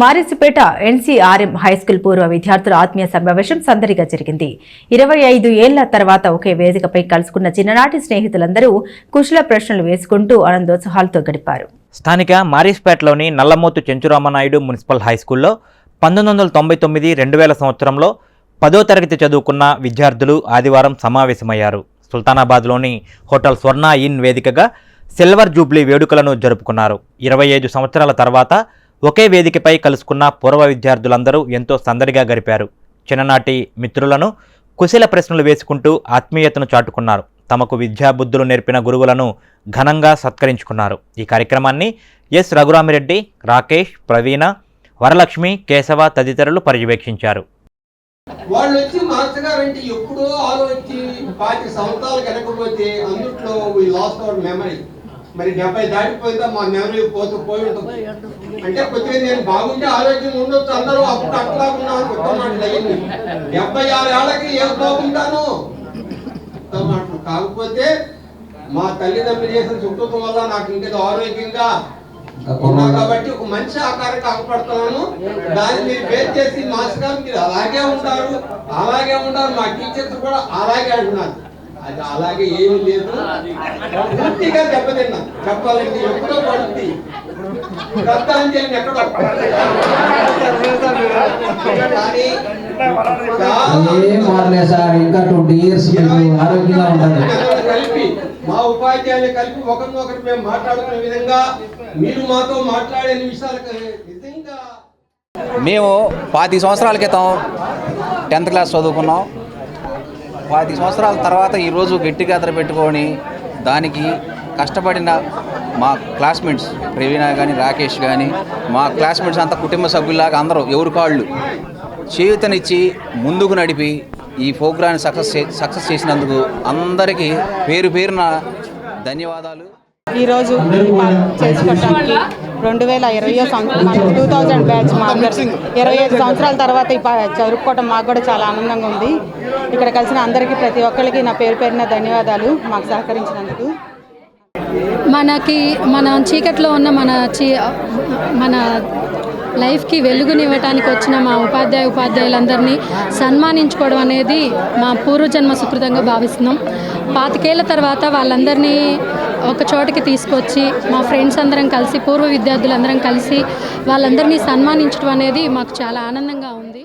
మారిసిపేట ఎన్సీఆర్ఎం high school పూర్వ విద్యార్థుల ఆత్మీయ సమావేశం సందడిగా జరిగింది. ఇరవై ఐదు ఏళ్ళ తర్వాత ఒకే వేదికపై కలుసుకున్న చిన్ననాటి స్నేహితులందరూ కుశల ప్రశ్నలు వేసుకుంటూ ఆనందోత్సాహాలతో గడిపారు. స్థానిక మారీస్పేటలోని నల్లమోతు చెంచురామనాయుడు మున్సిపల్ హై స్కూల్లో పంతొమ్మిది వందల తొంభై తొమ్మిది రెండు వేల సంవత్సరంలో పదో తరగతి చదువుకున్న విద్యార్థులు ఆదివారం సమావేశమయ్యారు. సుల్తానాబాద్లోని హోటల్ స్వర్ణ ఇన్ వేదికగా సిల్వర్ జూబ్లీ వేడుకలను జరుపుకున్నారు. ఇరవై ఐదు సంవత్సరాల తర్వాత ఒకే వేదికపై కలుసుకున్న పూర్వ విద్యార్థులందరూ ఎంతో సందడిగా గడిపారు. చిన్ననాటి మిత్రులను కుశల ప్రశ్నలు వేసుకుంటూ ఆత్మీయతను చాటుకున్నారు. తమకు విద్యాబుద్ధులు నేర్పిన గురువులను ఘనంగా సత్కరించుకున్నారు. ఈ కార్యక్రమాన్ని ఎస్ రఘురామిరెడ్డి రాకేష్ ప్రవీణ వరలక్ష్మి కేశవ తదితరులు పర్యవేక్షించారు. వాళ్ళు వచ్చి మాస్టర్ గారు అంటే ఎప్పుడో ఆలోచించి పాతి సంవత్సరాలు వెనకపోతే అందుట్లో వీ లాస్ట్ అవర్ మెమరీ మరి డెబ్బై దాటిపోయిందా మా మెమరీ పోతూ పోయి అంటే కొద్దిగా నేను బాగుంటే ఆరోగ్యం ఉండొచ్చు అందరూ అప్పుడు అట్లా ఉన్నాను కొత్త మాటలు అయ్యింది డెబ్బై ఆరు ఏళ్ళకి ఏం బాగుంటాను? కొత్త మాటలు కాకపోతే మా తల్లిదండ్రులు చేసిన చుట్టూ వల్ల నాకు ఇంకేదో ఆరోగ్యంగా ఉన్నా కాబట్టి ఒక మంచి ఆకారం కాకపడుతున్నాను దాన్ని మీరు బేర్ చేసి మాస్గా మీరు అలాగే ఉంటారు అలాగే ఉంటారు మా టీచర్స్ కూడా అలాగే అంటున్నారు. అది అలాగే ఏమీ లేదు. పూర్తిగా దెబ్బతిన్నా. చెప్పాలంటే ఎప్పుడో పడుతుంది ఎక్కడో కానీ ఏం మారలే సార్ ఇంకా ట్వంటీ ఇయర్స్ మీకు ఆరోగ్యంగా ఉంటారు కలిపి మా ఉపాధ్యాయులు కలిపి ఒకరినొకరు మేము మాట్లాడుకునే విధంగా మీరు మాతో మాట్లాడే విషయాలకు నిజంగా మేము పాతి సంవత్సరాల క్రితం టెన్త్ క్లాస్ చదువుకున్నాం. పాతి సంవత్సరాల తర్వాత ఈరోజు గట్టి గాథర పెట్టుకొని దానికి కష్టపడిన మా క్లాస్మేట్స్ ప్రవీణ కానీ రాకేష్ కానీ మా క్లాస్మేట్స్ అంతా కుటుంబ సభ్యులాగా అందరూ ఎవరు కాళ్ళు చేయూతనిచ్చి ముందుకు నడిపి ఈ ప్రోగ్రాన్ని సక్సెస్ చే- సక్సెస్ చేసినందుకు అందరికీ పేరు పేరున ధన్యవాదాలు. ఈరోజు చేసుకోవడానికి రెండు వేల ఇరవై టూ థౌజండ్ బ్యాచ్ మా అందరు ఇరవై ఐదు సంవత్సరాల తర్వాత ఈ ప- జరుపుకోవడం మాకు కూడా చాలా ఆనందంగా ఉంది. ఇక్కడ కలిసిన అందరికీ ప్రతి ఒక్కరికి నా పేరు పేరున ధన్యవాదాలు. మాకు సహకరించినందుకు. మనకి మన చీకట్లో ఉన్న మన చీ మన లైఫ్కి వెలుగునివ్వటానికి వచ్చిన మా ఉపాధ్యాయ ఉపాధ్యాయులందరినీ సన్మానించుకోవడం అనేది మా పూర్వజన్మ సుకృతంగా భావిస్తున్నాం. పాతికేళ్ళ తర్వాత వాళ్ళందరినీ ఒక చోటికి తీసుకొచ్చి మా ఫ్రెండ్స్ అందరం కలిసి పూర్వ విద్యార్థులందరం కలిసి వాళ్ళందరినీ సన్మానించడం అనేది మాకు చాలా ఆనందంగా ఉంది.